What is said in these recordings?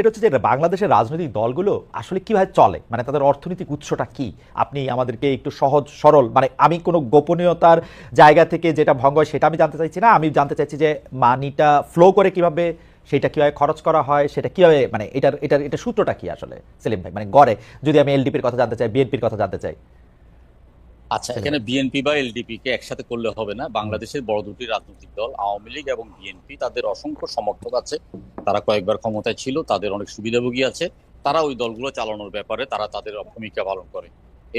সেটা হচ্ছে যে বাংলাদেশের রাজনৈতিক দলগুলো আসলে কীভাবে চলে? মানে তাদের অর্থনৈতিক উৎসটা কি? আপনি আমাদেরকে একটু সহজ, সরল মানে আমি কোনো গোপনীয়তার জায়গা থেকে যেটা ভঙ্গ হয় সেটা আমি জানতে চাইছি না। আমি জানতে চাইছি যে মানিটা ফ্লো করে কীভাবে, সেটা কীভাবে খরচ করা হয়, সেটা কীভাবে মানে এটার এটার এটা সূত্রটা কি আসলে? সেলিম ভাই মানে গড়ে, যদি আমি এলডিপির কথা জানতে চাই বিএনপির কথা জানতে চাই। আচ্ছা এখানে বিএনপি বা এলডিপি কে একসাথে করলে হবে না। বাংলাদেশের বড় দুটি রাজনৈতিক দল, আওয়ামী লীগ এবং বিএনপি তাদের অসংখ্য সমর্থক আছে। তারা কয়েকবার ক্ষমতায় ছিল, তাদের অনেক সুবিধাভোগী আছে। তারা ওই দলগুলো চালানোর ব্যাপারে তারা তাদের ভূমিকা পালন করে।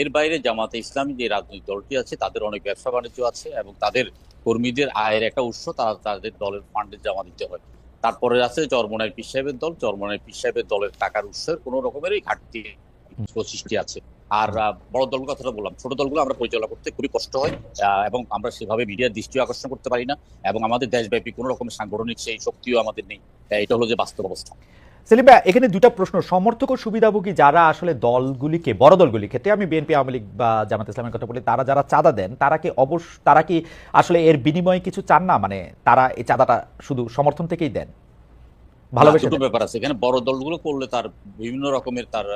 এর বাইরে জামাতে ইসলামী যে রাজনৈতিক দলটি আছে, তাদের অনেক ব্যবসা বাণিজ্য আছে এবং তাদের কর্মীদের আয়ের একটা উৎস তারা তাদের দলের ফান্ডে জমা দিতে হয়। তারপরে আছে চরমনায় পীর সাহেবের দল। চরমনায় পীর সাহেবের দলের টাকার উৎসের কোনো রকমেরই ঘাটতি সৃষ্টি আছে। আর বড় দলগুলো কথাটা বললাম, ছোট দলগুলো আমরা পরিচালনা করতে খুবই কষ্ট হয় এবং আমরা সেভাবে মিডিয়ার দৃষ্টি আকর্ষণ করতে পারি না, এবং আমাদের দেশব্যাপী কোনো রকমের সাংগঠনিক সেই শক্তিও আমাদের নেই এটা হলো যে বাস্তব অবস্থা। সেলিম ভাই, এখানে দুটা প্রশ্ন, সমর্থক ও সুবিধাভোগী যারা আসলে দলগুলিকে, বড় দলগুলির ক্ষেত্রে, আমি বিএনপি আওয়ামী লীগ বা জামাত ইসলামের কথা বলি, তারা যারা চাঁদা দেন, তারা কি অবশ্য, তারা কি আসলে এর বিনিময়ে কিছু চান না? মানে তারা এই চাঁদাটা শুধু সমর্থন থেকেই দেন। ভালোবেসে দুটো ব্যাপার আছে। এখানে বড় দলগুলো করলে তার বিভিন্ন রকমের তার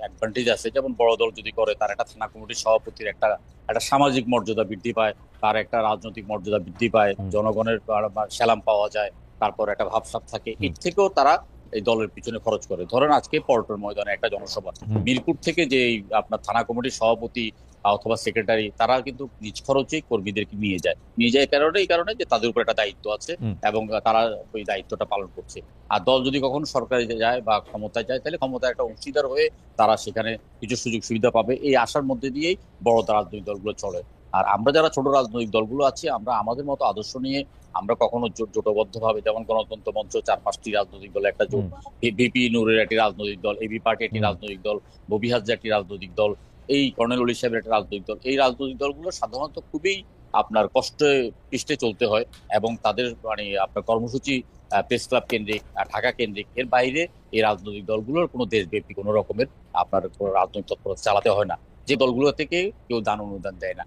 অ্যাডভান্টেজ আছে। যেমন বড় দল যদি করে তার একটা থানা কমিটির সভাপতির একটা একটা সামাজিক মর্যাদা বৃদ্ধি পায় তার একটা রাজনৈতিক মর্যাদা বৃদ্ধি পায় জনগণের বা পাওয়া যায় তারপর একটা ভাবসাব থাকে। এর থেকেও তারা এই দলের পিছনে খরচ করে। ধরেন আজকে পল্টন ময়দানে একটা জনসভা। মিরপুর থেকে যে আপনার থানা কমিটির সভাপতি অথবা সেক্রেটারি তারা কিন্তু নিজ খরচেই কর্মীদেরকে নিয়ে যায়। নিয়ে যায় কারণে এই কারণে যে তাদের উপর একটা দায়িত্ব আছে এবং তারা ওই দায়িত্বটা পালন করছে। আর দল যদি কখনো সরকারে যায় বা ক্ষমতায় যায় তাহলে ক্ষমতায় একটা অংশীদার হয়ে তারা সেখানে কিছু সুযোগ সুবিধা পাবে। এই আশার মধ্যে দিয়েই বড় রাজনৈতিক দলগুলো চলে। আর আমরা যারা ছোট রাজনৈতিক দলগুলো আছি আমরা আমাদের মতো আদর্শ নিয়ে আমরা কখনো জোট- জোটবদ্ধ ভাবে যেমন গণতন্ত্র মঞ্চ চার পাঁচটি রাজনৈতিক দল একটা জোট বিপি নূরের একটি রাজনৈতিক দল এবি পার্টি একটি রাজনৈতিক দল ববিহাজ একটি রাজনৈতিক দল এই কর্নেল অলি সাহেবের একটা রাজনৈতিক দল। এই রাজনৈতিক দলগুলো সাধারণত খুবই আপনার কষ্টে পৃষ্ঠে চলতে হয় এবং তাদের মানে আপনার কর্মসূচি প্রেস ক্লাব কেন্দ্রিক ঢাকা কেন্দ্রিক, এর বাইরে এই রাজনৈতিক দলগুলোর কোনো দেশব্যাপী কোনো রকমের আপনার কোনো রাজনৈতিক তৎপরতা চালাতে হয় না। যে দলগুলো থেকে কেউ দান অনুদান দেয় না।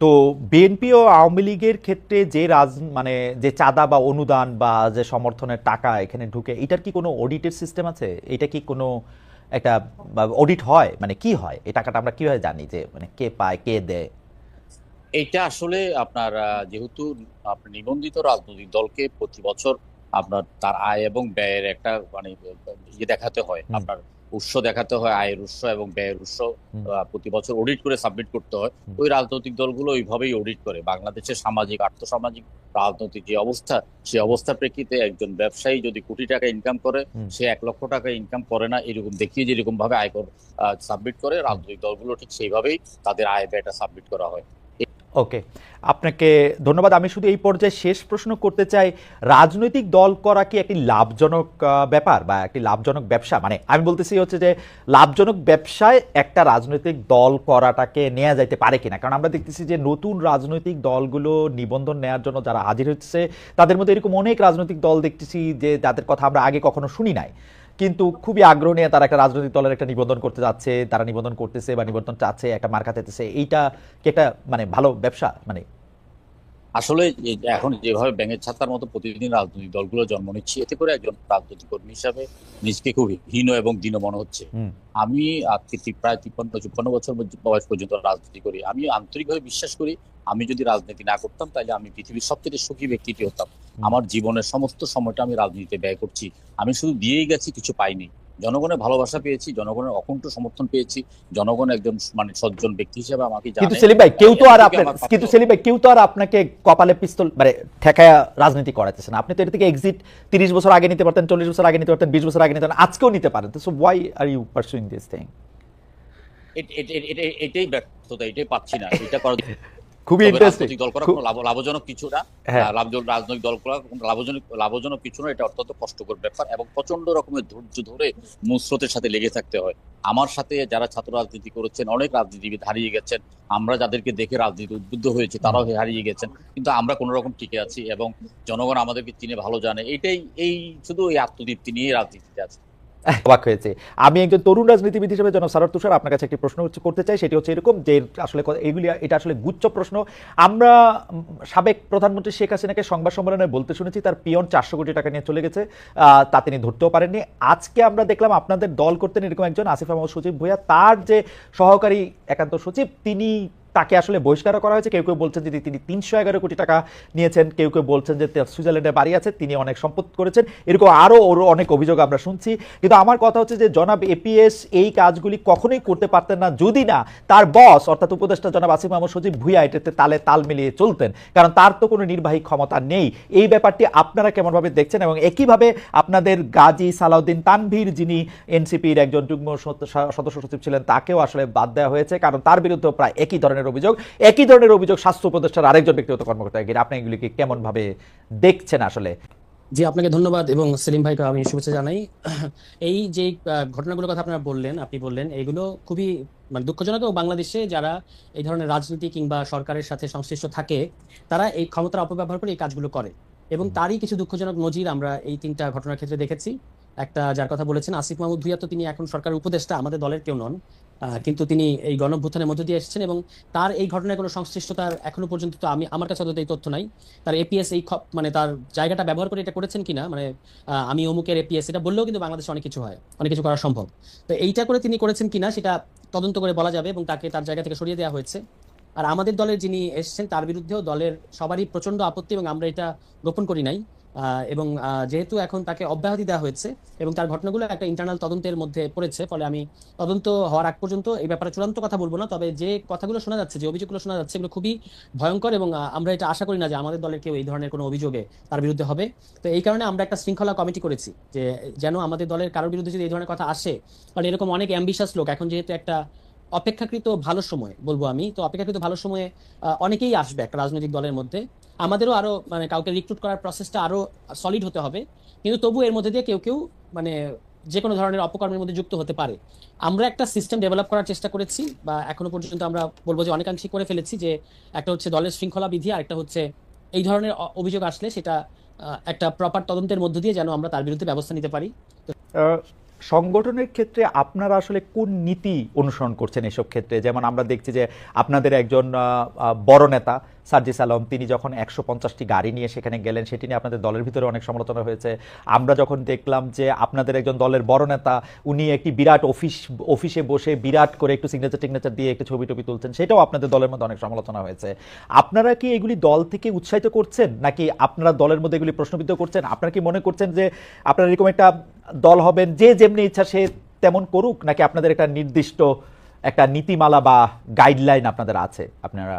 তো বিএনপি ও আওয়ামী লীগের ক্ষেত্রে যে রাজ মানে যে চাঁদা বা অনুদান বা যে সমর্থনের টাকা এখানে ঢুকে, এটার কি কোনো অডিটের সিস্টেম আছে? এটা কি কোনো একটা অডিট হয় মানে কি হয় এই টাকাটা আমরা কীভাবে জানি যে মানে কে পায় কে দেয় এটা আসলে আপনার যেহেতু আপনার নিবন্ধিত রাজনৈতিক দলকে প্রতি বছর আপনার তার আয় এবং ব্যয়ের একটা মানে ইয়ে দেখাতে হয়। আপনার উৎস দেখাতে হয় আয়ের উৎস এবং ব্যয়ের উৎস প্রতি বছর অডিট করে সাবমিট করতে হয়। ওই রাজনৈতিক দলগুলো ওইভাবেই অডিট করে। বাংলাদেশের সামাজিক আর্থসামাজিক রাজনৈতিক যে অবস্থা সেই অবস্থার প্রেক্ষিতে একজন ব্যবসায়ী যদি কোটি টাকা ইনকাম করে সে এক লক্ষ টাকা ইনকাম করে না এরকম দেখিয়ে যেরকম ভাবে আয়কর সাবমিট করে রাজনৈতিক দলগুলো ঠিক সেইভাবেই তাদের আয় ব্যয়টা সাবমিট করা হয়। ওকে আপনাকে ধন্যবাদ। আমি শুধু এই পর্যায়ে শেষ প্রশ্ন করতে চাই, রাজনৈতিক দল করা কি একটি লাভজনক ব্যাপার বা একটি লাভজনক ব্যবসা? মানে আমি বলতেছি হচ্ছে যে, লাভজনক ব্যবসায় একটা রাজনৈতিক দল করাটাকে নেওয়া যাইতে পারে কিনা? কারণ আমরা দেখতেছি যে, নতুন রাজনৈতিক দলগুলো নিবন্ধন নেওয়ার জন্য যারা হাজির হচ্ছে, তাদের মধ্যে এরকম অনেক রাজনৈতিক দল দেখতেছি যে, যাদের কথা আমরা আগে কখনো শুনি নাই। কিন্তু খুবই আগ্রহ নিয়ে তারা একটা রাজনৈতিক দলের একটা নিবন্ধন করতে যাচ্ছে তারা নিবন্ধন করতেছে বা নিবন্ধন চাচ্ছে একটা মার্কা দিতেছে। এইটা কি একটা মানে ভালো ব্যবসা? মানে আসলে এখন যেভাবে ব্যাঙের ছাতার মতো প্রতিদিন রাজনৈতিক দলগুলো জন্ম নিচ্ছে এতে করে একজন রাজনৈতিক কর্মী হিসাবে নিজকে খুব হীন এবং দীন মনে হচ্ছে। আমি আজকে প্রায় তিপ্পান্ন চুপ্পান্ন বছর বয়স পর্যন্ত রাজনীতি করি। আমি আন্তরিকভাবে বিশ্বাস করি আমি যদি রাজনীতি না করতাম তাহলে আমি পৃথিবীর সবচেয়ে সুখী ব্যক্তিটি হতাম। আমার জীবনের সমস্ত সময়টা আমি রাজনীতিতে ব্যয় করছি। আমি শুধু দিয়েই গেছি কিছু পাইনি। জনগণের ভালোবাসা পেয়েছি জনগণের অকুণ্ঠ সমর্থন পেয়েছি। জনগণ একজন মানে সজ্জন ব্যক্তি হিসেবে আমাকে কিন্তু সেলিম ভাই কেউ তো আর আপনার কিন্তু সেলিম ভাই কেউ তো আর আপনাকে কপালে পিস্তল মানে ঠেকায়া রাজনীতি করাতেছে না। আপনি তো এর থেকে এক্সিট তিরিশ বছর আগে নিতে পারতেন চল্লিশ বছর আগে নিতে পারতেন বিশ বছর আগে নিতে পারতেন আজকেও নিতে পারেন। So why are you pursuing this thing এট- এট- এট- এট- এটাই ব্যর্থতা এটাই পাচ্ছি না। এটা করার খুবই ইন্টারেস্টিং দল করা কোনো লাভ- লাভজনক কিছু না। হ্যাঁ। আহ, লাভজন রাজনৈতিক দল করা কোনো লাভজনক লাভজনক কিছু না এটা অত্যন্ত কষ্টকর ব্যাপার এবং প্রচণ্ড রকমের ধৈর্য ধরে মুস্রোতের সাথে লেগে থাকতে হয়। আমার সাথে যারা ছাত্র রাজনীতি করেছেন অনেক রাজনীতিবিদ হারিয়ে গেছেন। আমরা যাদেরকে দেখে রাজনীতি উদ্বুদ্ধ হয়েছে তারাও হারিয়ে গেছেন। কিন্তু আমরা কোনো রকম টিকে আছি এবং জনগণ আমাদেরকে চিনে ভালো জানে। এটাই এই শুধু এই আত্মদীপ্তি নিয়ে রাজনীতিতে আছে। অবাক হয়েছে। আমি একজন তরুণ রাজনীতিবিদ হিসেবে জনাব সারার তুষার আপনার কাছে একটি প্রশ্ন করতে চাই, সেটি হচ্ছে এরকম যে আসলে এগুলি, এটা আসলে গুচ্ছ প্রশ্ন। আমরা সাবেক প্রধানমন্ত্রী শেখ হাসিনাকে সংবাদ সম্মেলনে বলতে শুনেছি, তার পিয়ন চারশো কোটি টাকা নিয়ে চলে গেছে। তা তিনি ধরতেও পারেননি। আজকে আমরা দেখলাম আপনাদের দল করতেন এরকম একজন আসিফ আহমদ সচিব ভূয়া তার যে সহকারী একান্ত সচিব, তিনি তাকে আসলে বহিষ্কার করা হয়েছে। কেউ কেউ বলছেন যে তিনি তিনশো এগারো কোটি টাকা নিয়েছেন। কেউ কেউ বলছেন যে সুইজারল্যান্ডে বাড়ি আছে, তিনি অনেক সম্পদ করেছেন। এরকম আরও ওর অনেক অভিযোগ আমরা শুনছি। কিন্তু আমার কথা হচ্ছে যে জনাব এপিএস এই কাজগুলি কখনোই করতে পারতেন না, যদি না তার বস, অর্থাৎ উপদেষ্টা জনাব আসিফ মাহমুদ সচিব ভুইয়া এটাতে তালে তাল মিলিয়ে চলতেন। কারণ তার তো কোনো নির্বাহী ক্ষমতা নেই। এই ব্যাপারটি আপনারা কেমনভাবে দেখছেন এবং একইভাবে আপনাদের গাজী সালাউদ্দিন তানভীর যিনি এনসিপির একজন যুগ্ম সদস্য সচিব ছিলেন, তাকেও আসলে বাদ দেওয়া হয়েছে। কারণ তার বিরুদ্ধে প্রায় একই ধরনের অভিযোগ একই ধরনের অভিযোগ স্বাস্থ্য উপদেষ্টার আরেকজন ব্যক্তিগত কর্মকর্তা ঘিরে আপনি এগুলিকে কেমনভাবে দেখছেন আসলে? জি আপনাকে ধন্যবাদ এবং সেলিম ভাইকে আমি শুভেচ্ছা জানাই। এই যে ঘটনাগুলোর কথা আপনারা বললেন আপনি বললেন এগুলো খুবই মানে দুঃখজনক এবং বাংলাদেশে যারা এই ধরনের রাজনীতি কিংবা সরকারের সাথে সংশ্লিষ্ট থাকে তারা এই ক্ষমতার অপব্যবহার করে এই কাজগুলো করে। এবং তারই কিছু দুঃখজনক নজির আমরা এই তিনটা ঘটনার ক্ষেত্রে দেখেছি। একটা যার কথা বলেছেন আসিফ মাহমুদ ভুইয়া, তো তিনি এখন সরকারের উপদেষ্টা, আমাদের দলের কেউ নন। কিন্তু তিনি এই গণভ্যুত্থানের মধ্য দিয়ে এসেছেন এবং তার এই ঘটনায় কোনো সংশ্লিষ্টতার এখনও পর্যন্ত তো আমি, আমার কাছে অন্তত এই তথ্য নাই। তার এপিএস এই মানে তার জায়গাটা ব্যবহার করে এটা করেছেন কিনা মানে আমি অমুকের এপিএস এটা বললেও কিন্তু বাংলাদেশে অনেক কিছু হয়, অনেক কিছু করা সম্ভব। তো এইটা করে তিনি করেছেন কিনা সেটা তদন্ত করে বলা যাবে এবং তাকে তার জায়গা থেকে সরিয়ে দেওয়া হয়েছে। আর আমাদের দলের যিনি এসেছেন তার বিরুদ্ধেও দলের সবারই প্রচণ্ড আপত্তি এবং আমরা এটা গোপন করি নাই। এবং যেহেতু এখন তাকে অব্যাহতি দেওয়া হয়েছে এবং তার ঘটনাগুলো একটা ইন্টারনাল তদন্তের মধ্যে পড়েছে, ফলে আমি তদন্ত হওয়ার আগ পর্যন্ত এই ব্যাপারে চূড়ান্ত কথা বলব না, তবে যে কথাগুলো শোনা যাচ্ছে, যে অভিযোগগুলো শোনা যাচ্ছে, এগুলো খুবই ভয়ঙ্কর এবং আমরা এটা আশা করি না যে আমাদের দলের কেউ এই ধরনের কোনো অভিযোগে তার বিরুদ্ধে হবে। তো এই কারণে আমরা একটা শৃঙ্খলা কমিটি করেছি, যে যেন আমাদের দলের কারোর বিরুদ্ধে যদি এই ধরনের কথা আসে কারণ এরকম অনেক অ্যাম্বিশাস লোক এখন যেহেতু একটা অপেক্ষাকৃত ভালো সময় বলব আমি, তো অপেক্ষাকৃত ভালো সময়ে অনেকেই আসবে একটা রাজনৈতিক দলের মধ্যে। আমাদেরও আরও মানে কাউকে রিক্রুট করার প্রসেসটা আরও সলিড হতে হবে। কিন্তু তবু এর মধ্যে দিয়ে কেউ কেউ মানে যে কোনো ধরনের অপকর্মের মধ্যে যুক্ত হতে পারে। আমরা একটা সিস্টেম ডেভেলপ করার চেষ্টা করেছি বা এখনও পর্যন্ত আমরা বলব যে অনেকাংশে করে ফেলেছি যে একটা হচ্ছে দলের শৃঙ্খলা বিধি আর একটা হচ্ছে এই ধরনের অভিযোগ আসলে সেটা একটা প্রপার তদন্তের মধ্য দিয়ে যেন আমরা তার বিরুদ্ধে ব্যবস্থা নিতে পারি। সংগঠনের ক্ষেত্রে আপনারা আসলে কোন নীতি অনুসরণ করছেন এসব ক্ষেত্রে? যেমন আমরা দেখছি যে আপনাদের একজন বড় নেতা সার্জিস আলম, তিনি যখন একশো পঞ্চাশটি গাড়ি নিয়ে সেখানে গেলেন, সেটি নিয়ে আপনাদের দলের ভিতরে অনেক সমালোচনা হয়েছে। আমরা যখন দেখলাম যে আপনাদের একজন দলের বড় নেতা, উনি একটি বিরাট অফিস, অফিসে বসে বিরাট করে একটু সিগনেচার টিগনেচার দিয়ে একটু ছবি টবি তুলছেন, সেটাও আপনাদের দলের মধ্যে অনেক সমালোচনা হয়েছে। আপনারা কি এগুলি দল থেকে উৎসাহিত করছেন, নাকি আপনারা দলের মধ্যে এগুলি প্রশ্নবিদ্ধ করছেন? আপনারা কি মনে করছেন যে আপনারা এরকম একটা দল হবেন, যে যেমনি ইচ্ছা সে তেমন করুক, নাকি আপনাদের একটা নির্দিষ্ট একটা নীতিমালা বা গাইডলাইন আপনাদের আছে? আপনারা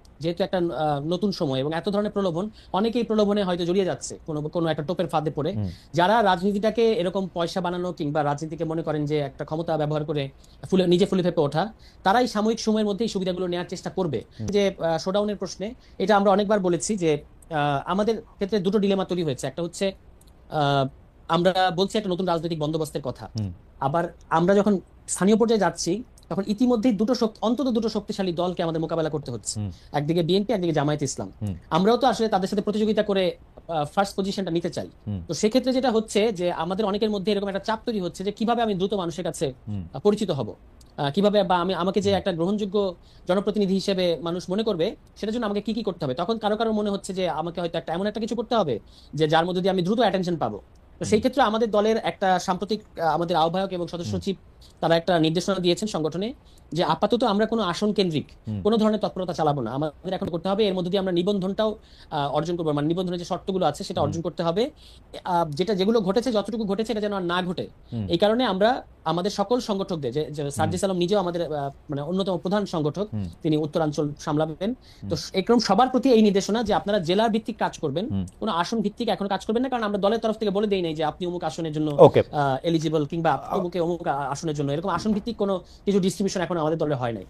যেহেতু একটা নতুন সময় এবং এত ধরনের প্রলোভন অনেকেই প্রলোভনে হয়তো জড়িয়ে যাচ্ছে কোনো কোনো একটা টোপের ফাঁদে পড়ে। যারা রাজনীতিটাকে এরকম পয়সা বানানো কিংবা রাজনীতিকে মনে করেন যে একটা ক্ষমতা ব্যবহার করে ফুলে নিজে ফুলে ফেপে ওঠা তারাই সাময়িক সময়ের মধ্যেই সুবিধাগুলো নেওয়ার চেষ্টা করবে। যে শোডাউনের প্রশ্নে এটা আমরা অনেকবার বলেছি যে আহ, আমাদের ক্ষেত্রে দুটো ডিলেমা তৈরি হয়েছে। একটা হচ্ছে আহ, আমরা বলছি একটা নতুন রাজনৈতিক বন্দোবস্তের কথা। আবার আমরা যখন স্থানীয় পর্যায়ে যাচ্ছি তখন ইতিমধ্যেই দুটো শক্তি অন্তত দুটো শক্তিশালী দলকে আমাদের মোকাবেলা করতে হচ্ছে। একদিকে বিএনপি একদিকে জামায়াত ইসলাম। আমরাও তো আসলে তাদের সাথে প্রতিযোগিতা করে ফার্স্ট পজিশনটা নিতে চাই। তো সেক্ষেত্রে যেটা হচ্ছে যে আমাদের অনেকের মধ্যে এরকম একটা চাপ তৈরি হচ্ছে যে কীভাবে আমি দ্রুত মানুষের কাছে পরিচিত হব। কীভাবে বা আমি আমাকে যে একটা গ্রহণযোগ্য জনপ্রতিনিধি হিসেবে মানুষ মনে করবে সেটার জন্য আমাকে কি কি করতে হবে? তখন কারও কারও মনে হচ্ছে যে আমাকে হয়তো একটা এমন একটা কিছু করতে হবে যে যার মধ্যে দিয়ে আমি দ্রুত অ্যাটেনশন পাবো। তো সেই ক্ষেত্রে আমাদের দলের একটা সাম্প্রতিক আমাদের আহ্বায়ক এবং সদস্য সচিব তারা একটা নির্দেশনা দিয়েছেন সংগঠনে যে আপাতত আমরা কোনো আসন কেন্দ্রিক কোনো ধরনের তৎপরতা চালাবো না। আমাদের এখন করতে হবে এর মধ্যে দিয়ে আমরা নিবন্ধনটাও অর্জন করব। মানে নিবন্ধনের যে শর্তগুলো আছে সেটা অর্জন করতে হবে। যেটা যেগুলো ঘটেছে যতটুকু ঘটেছে এটা যেন আর না ঘটে। এই কারণে আমরা আমাদের সকল সংগঠকদের যে সার্জিস আলম নিজেও আমাদের মানে অন্যতম প্রধান সংগঠক তিনি উত্তরাঞ্চল সামলাবেন। তো এরকম সবার প্রতি এই নির্দেশনা যে আপনারা জেলার ভিত্তিক কাজ করবেন। কোনো আসন ভিত্তিক এখন কাজ করবেন না কারণ আমরা দলের তরফ থেকে বলে দেই নাই যে আপনি অমুক আসনের জন্য এলিজিবল কিংবা অমুকে অমুক জন্য। এরকম আসন ভিত্তিক কোনো কিছু ডিস্ট্রিবিউশন এখন আমাদের দলে হয় নাই।